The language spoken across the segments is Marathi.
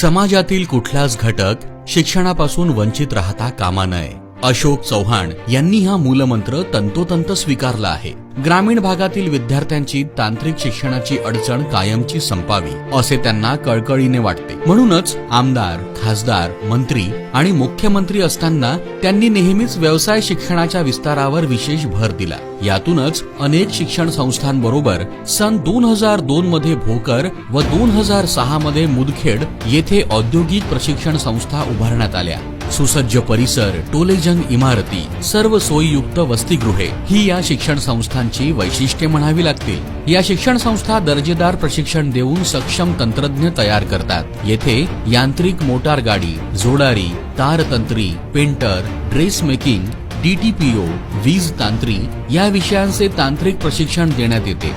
समाजातील कुठलाच घटक शिक्षणापासून वंचित राहता कामा नये. अशोक चव्हाण यांनी हा मूलमंत्र तंतोतंत स्वीकारला आहे. ग्रामीण भागातील विद्यार्थ्यांची तांत्रिक शिक्षणाची अडचण कायमची संपावी असे त्यांना कळकळीने वाटते. म्हणूनच आमदार खासदार मंत्री आणि मुख्यमंत्री असताना त्यांनी नेहमीच व्यवसाय शिक्षणाच्या विस्तारावर विशेष भर दिला. यातूनच अनेक शिक्षण संस्थांबरोबर सन दोन हजार दोन मध्ये भोकर व दोन हजार सहा मध्ये मुदखेड येथे औद्योगिक प्रशिक्षण संस्था उभारण्यात आल्या. सुसज्ज परिसर टोलेजंग इमारती सर्व सोयीयुक्त वसतिगृहे. ही या शिक्षण संस्थांची वैशिष्ट्ये म्हणावी लागतील. या शिक्षण संस्था दर्जेदार प्रशिक्षण देऊन सक्षम तंत्रज्ञ तयार करतात. येथे यांत्रिक मोटार गाडी जोडारी तारतंत्री पेंटर ड्रेस मेकिंग डीटीपीओ वीज तांत्री या विषयांचे तांत्रिक प्रशिक्षण देण्यात येते.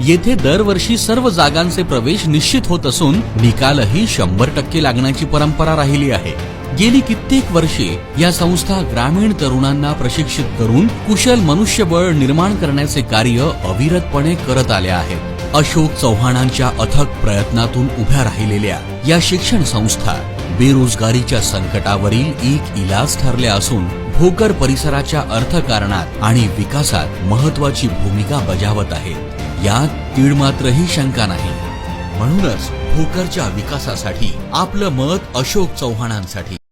येथे दरवर्षी सर्व जागांचे प्रवेश निश्चित होत असून निकालही शंभर टक्के लागण्याची परंपरा राहिली आहे. गेली कित्येक वर्षे या संस्था ग्रामीण तरुणांना प्रशिक्षित करून कुशल मनुष्यबळ निर्माण करण्याचे कार्य अविरतपणे करत आल्या आहेत. अशोक चव्हाणांच्या अथक प्रयत्नातून उभ्या राहिलेल्या या शिक्षण संस्था बेरोजगारीच्या संकटावरील एक इलाज ठरल्या असून भोकर परिसराच्या अर्थकारणात आणि विकासात महत्वाची भूमिका बजावत आहेत. यात तीळमात्रही शंका नाही. म्हणूनच भोकरच्या विकासासाठी आपलं मत अशोक चव्हाणांसाठी.